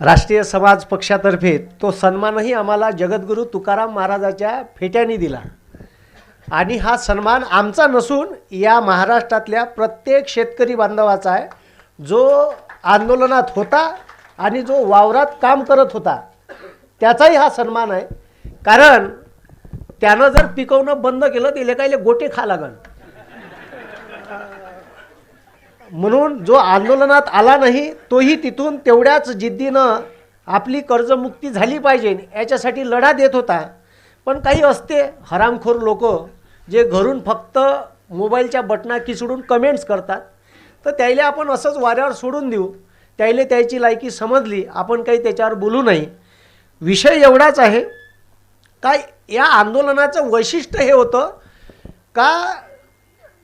राष्ट्रीय समाज पक्षातर्फे तो सन्मानही आम्हाला जगद्गुरू तुकाराम महाराजाच्या फेट्याने दिला. आणि हा सन्मान आमचा नसून या महाराष्ट्रातल्या प्रत्येक शेतकरी बांधवाचा आहे. जो आंदोलनात होता आणि जो वावरात काम करत होता त्याचाही हा सन्मान आहे. कारण त्यानं जर पिकवणं बंद केलं तर लेकायले गोटे खा लागन. म्हणून जो आंदोलनात आला नाही तोही तिथून तेवढ्याच जिद्दीनं आपली कर्जमुक्ती झाली पाहिजे याच्यासाठी लढा देत होता. पण काही असते हरामखोर लोक जे घरून फक्त मोबाईलच्या बटना किसडून कमेंट्स करतात. तर त्याला आपण असंच वाऱ्यावर सोडून देऊ. त्याला त्याची लायकी समजली आपण काही त्याच्यावर बोलू नाही. विषय एवढाच आहे. काय या आंदोलनाचं वैशिष्ट्य हे होतं का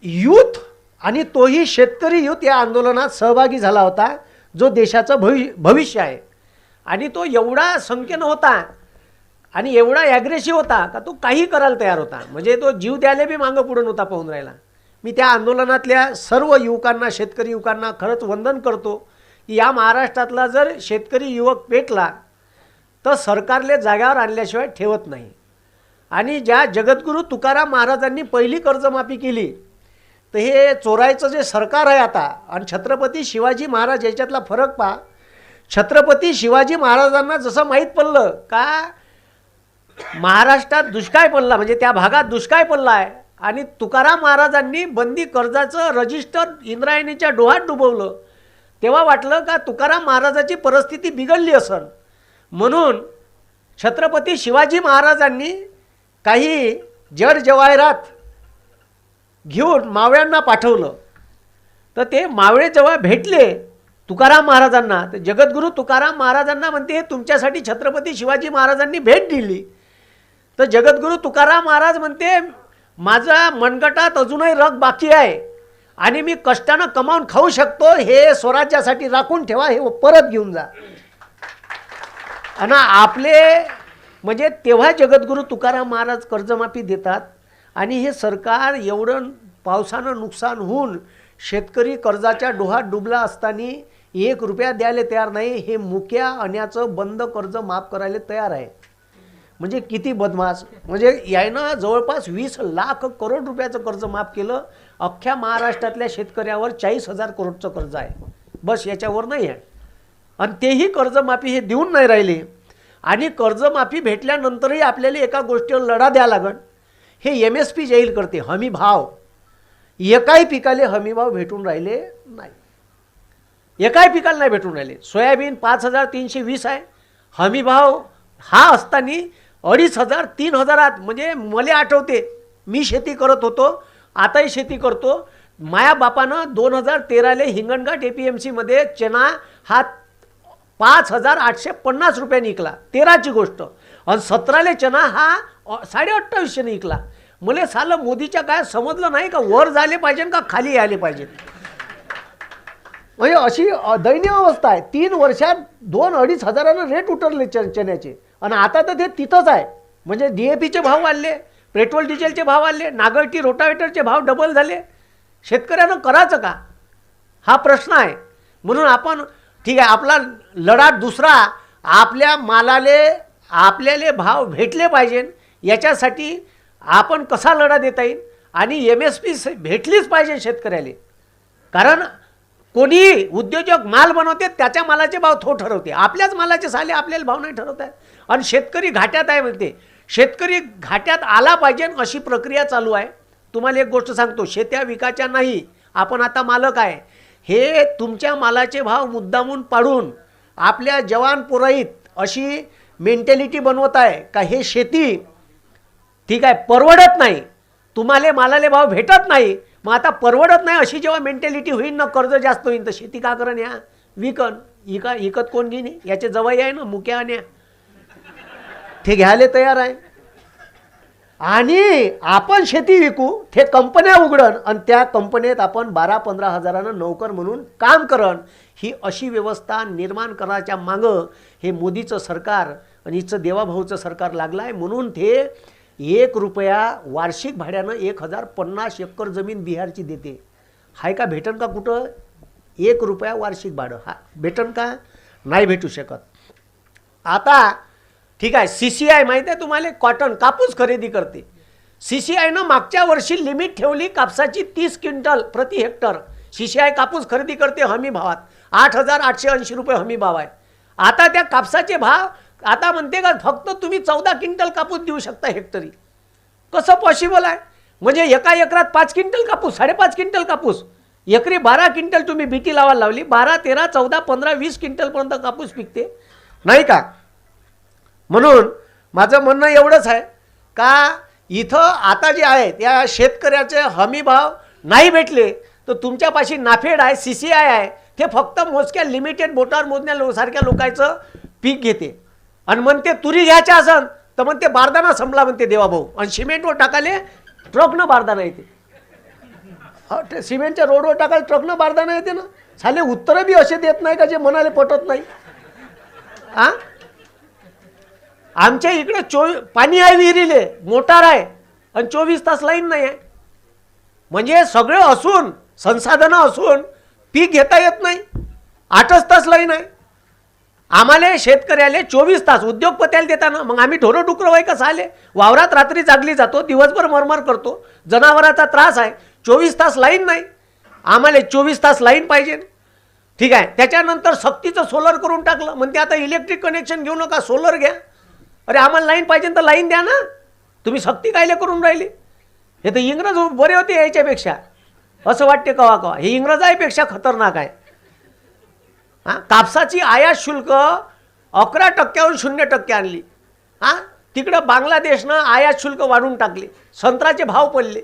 यूथ आणि तोही शेतकरी युथ या आंदोलनात सहभागी झाला होता जो देशाचं भवि भविष्य आहे. आणि तो एवढा संख्येनं होता आणि एवढा ॲग्रेसिव्ह होता का तो काही करायला तयार होता. म्हणजे तो जीव द्यायला बी मागं पुढं नव्हता पाहून राहिला. मी त्या आंदोलनातल्या सर्व युवकांना शेतकरी युवकांना खरंच वंदन करतो की या महाराष्ट्रातला जर शेतकरी युवक पेटला तर सरकारले जाग्यावर आणल्याशिवाय ठेवत नाही. आणि ज्या जगद्गुरू तुकाराम महाराजांनी पहिली कर्जमाफी केली तर हे चोरायचं जे सरकार आहे आता आणि छत्रपती शिवाजी महाराज याच्यातला फरक पहा. छत्रपती शिवाजी महाराजांना जसं माहीत पडलं का महाराष्ट्रात दुष्काळ पडला म्हणजे त्या भागात दुष्काळ पडला आहे आणि तुकाराम महाराजांनी बंदी कर्जाचं रजिस्टर इंद्रायणीच्या डोहात डुबवलं. तेव्हा वाटलं का तुकाराम महाराजाची परिस्थिती बिघडली असन म्हणून छत्रपती शिवाजी महाराजांनी काही जड जवाहिरात घेऊन मावळ्यांना पाठवलं. तर ते मावळे जेव्हा भेटले तुकाराम महाराजांना तर जगद्गुरू तुकाराम महाराजांना म्हणते तुमच्यासाठी छत्रपती शिवाजी महाराजांनी भेट दिली. तर जगद्गुरू तुकाराम महाराज म्हणते माझा मनगटात अजूनही रग बाकी आहे आणि मी कष्टानं कमावून खाऊ शकतो हे स्वराज्यासाठी राखून ठेवा हे परत घेऊन जा. आणि आपले म्हणजे तेव्हा जगद्गुरू तुकाराम महाराज कर्जमाफी देतात आणि हे सरकार एवढं पावसानं नुकसान होऊन शेतकरी कर्जाच्या डोहात डुबला असताना एक रुपया द्यायला तयार नाही हे मुक्या अन्याचं बंद कर्ज माफ करायला तयार आहे. म्हणजे किती बदमाश. म्हणजे यानं जवळपास वीस लाख करोड रुपयाचं कर्ज माफ केलं. अख्ख्या महाराष्ट्रातल्या शेतकऱ्यावर चाळीस हजार करोडचं कर्ज आहे. बस याच्यावर नाही आहे आणि तेही कर्जमाफी हे देऊन नाही राहिले. आणि कर्जमाफी भेटल्यानंतरही आपल्याला एका गोष्टीवर लढा द्या लागण हे एम एस पी जाहीर करते. हमी भाव. एकाही पिकाले हमी भाव भेटून राहिले नाही. एकाही पिकाला नाही भेटून राहिले. सोयाबीन पाच हजार तीनशे वीस आहे. हमी भाव हा असताना अडीच हजार तीन हजारात म्हणजे मला आठवते. मी शेती करत होतो. आताही शेती करतो. माया बापानं दोन हजार तेराले हिंगणघाट ए पी एम सीमध्ये चना हा पाच हजार आठशे पन्नास रुपयाने विकला. तेराची गोष्ट. आणि सतराले चना हा साडे अठ्ठावीसशेने विकला. मला सालं मोदीच्या काय समजलं नाही का? वर झाले पाहिजे का खाली यायले पाहिजे? म्हणजे अशी दयनीय अवस्था आहे. तीन वर्षात दोन अडीच हजारानं रेट उतरले चण्याचे. आणि आता तर ते तिथंच आहे. म्हणजे डी ए पीचे भाव वाढले पेट्रोल डिझेलचे भाव वाढले नागरटी रोटावेटरचे भाव डबल झाले. शेतकऱ्यानं करायचं का? हा प्रश्न आहे. म्हणून आपण ठीक आहे आपला लढा दुसरा आपल्या मालाले आपल्याला भाव भेटले पाहिजे. याच्यासाठी आपण कसा लढा देता येईल? आणि एम एस पी भेटलीच पाहिजे शेतकऱ्याला. कारण कोणी उद्योजक माल बनवते त्याच्या मालाचे भाव थो ठरवते. आपल्याच मालाचे साले आपल्याला भाव नाही ठरवत आहे. आणि शेतकरी घाट्यात आहे म्हणते. शेतकरी घाट्यात आला पाहिजे अशी प्रक्रिया चालू आहे. तुम्हाला एक गोष्ट सांगतो शेत्या विकायच्या नाही. आपण आता मालक आहे. हे तुमच्या मालाचे भाव मुद्दामून पाडून आपल्या जवान पुराईत अशी मेंटॅलिटी बनवत आहे का हे शेती ठीक आहे परवडत नाही. तुम्हाला मालाले भाव भेटत नाही. मग आता परवडत नाही अशी जेव्हा मेंटॅलिटी होईल ना कर्ज जास्त होईल तर शेती का करण या? विकन. इका इकत कोण घेणे याचे जवळ आहे ना मुक्या आण्या. ते घ्यायला तयार आहे. आणि आपण शेती विकू ते कंपन्या उघडन आणि त्या कंपनीत आपण बारा पंधरा हजारानं नोकर म्हणून काम करण. ही अशी व्यवस्था निर्माण करायच्या मागं हे मोदीचं सरकार आणि हिचं देवाभाऊचं सरकार लागलं आहे म्हणून ते एक रुपया वार्षिक भाड्यानं एक हजार पन्नास एकर जमीन बिहारची देते. हाय का भेटन का कुठं? एक रुपया वार्षिक भाडं. हा भेटन का? नाही भेटू शकत. आता ठीक आहे सी सी आय माहीत आहे तुम्हाला? कॉटन कापूस खरेदी करते. सी सी आयनं मागच्या वर्षी लिमिट ठेवली कापसाची तीस क्विंटल प्रति हेक्टर. सी सी आय कापूस खरेदी करते हमी भावात. आठ हजार आठशे ऐंशी रुपये हमी भाव आहे. आता त्या कापसाचे भाव आता म्हणते का फक्त तुम्ही चौदा क्विंटल कापूस देऊ शकता हेक्टरी. कसं पॉसिबल आहे? म्हणजे एका एकरात पाच क्विंटल कापूस साडेपाच क्विंटल कापूस. एकरी बारा क्विंटल तुम्ही बीटी लावायला लावली बारा तेरा चौदा पंधरा वीस क्विंटलपर्यंत कापूस पिकते. नाही का? म्हणून माझं म्हणणं एवढंच आहे का इथं आता जे आहे त्या शेतकऱ्याचे हमी भाव नाही भेटले तर तुमच्यापाशी नाफेड आहे सी सी आय आहे ते फक्त मोजक्या लिमिटेड बोटावर मोजण्या लो सारख्या लोकांचं पीक घेते. आणि म्हणते तुरी घ्यायच्या असन तर म्हणते बारदाना संपला म्हणते देवाभाऊ. आणि सिमेंटवर टाकाले ट्रकनं बारदाना येते. सिमेंटच्या रोडवर टाकायला ट्रकनं बारदाना येते ना. साले उत्तरं बी असे देत नाही का जे मनाले पटत नाही? आ? आमच्या इकडे चोवी पाणी आहे विहिरीले मोटार आहे आणि चोवीस तास लाईन नाही आहे म्हणजे सगळं असून संसाधनं असून पीक घेता येत नाही. आठच तास लाईन आहे. आम्हाला शेतकऱ्याले चोवीस तास उद्योगपत्याला देताना मग आम्ही ढोरं डुकरं वय कसं आले वावरात रात्री जागली जातो दिवसभर मरमर करतो. जनावराचा त्रास आहे. चोवीस तास लाईन नाही. आम्हाला चोवीस तास लाईन पाहिजे. ठीक आहे. त्याच्यानंतर सक्तीचं सोलर करून टाकलं. म्हणते आता इलेक्ट्रिक कनेक्शन घेऊ नका सोलर घ्या. अरे आम्हाला लाईन पाहिजे तर लाईन द्या ना. तुम्ही सक्ती कायले करून राहिली? हे तर इंग्रज बरे होते याच्यापेक्षा. असं वाटते कवा कवा. हे इंग्रजापेक्षा खतरनाक आहे. हां? कापसाची आयात शुल्क अकरा टक्क्याहून शून्य टक्के आणली. हां? तिकडं बांगलादेशनं आयात शुल्क वाढून टाकले. संत्र्याचे भाव पडले.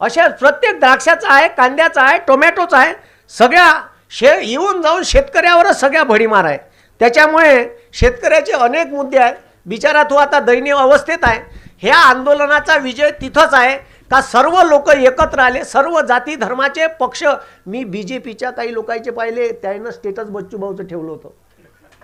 अशा प्रत्येक द्राक्षाचा आहे कांद्याचा आहे टोमॅटोचा आहे सगळ्या शे येऊन जाऊन शेतकऱ्यावरच सगळ्या भडीमार आहे. त्याच्यामुळे शेतकऱ्याचे अनेक मुद्दे आहेत. बिचारा तो आता दयनीय अवस्थेत आहे. ह्या आंदोलनाचा विजय तिथंच आहे. का सर्व लोक एकत्र आले सर्व जाती धर्माचे पक्ष मी बी जे पीच्या काही लोकांचे पाहिले त्यानं स्टेटस बच्चूभाऊचं ठेवलं होतं.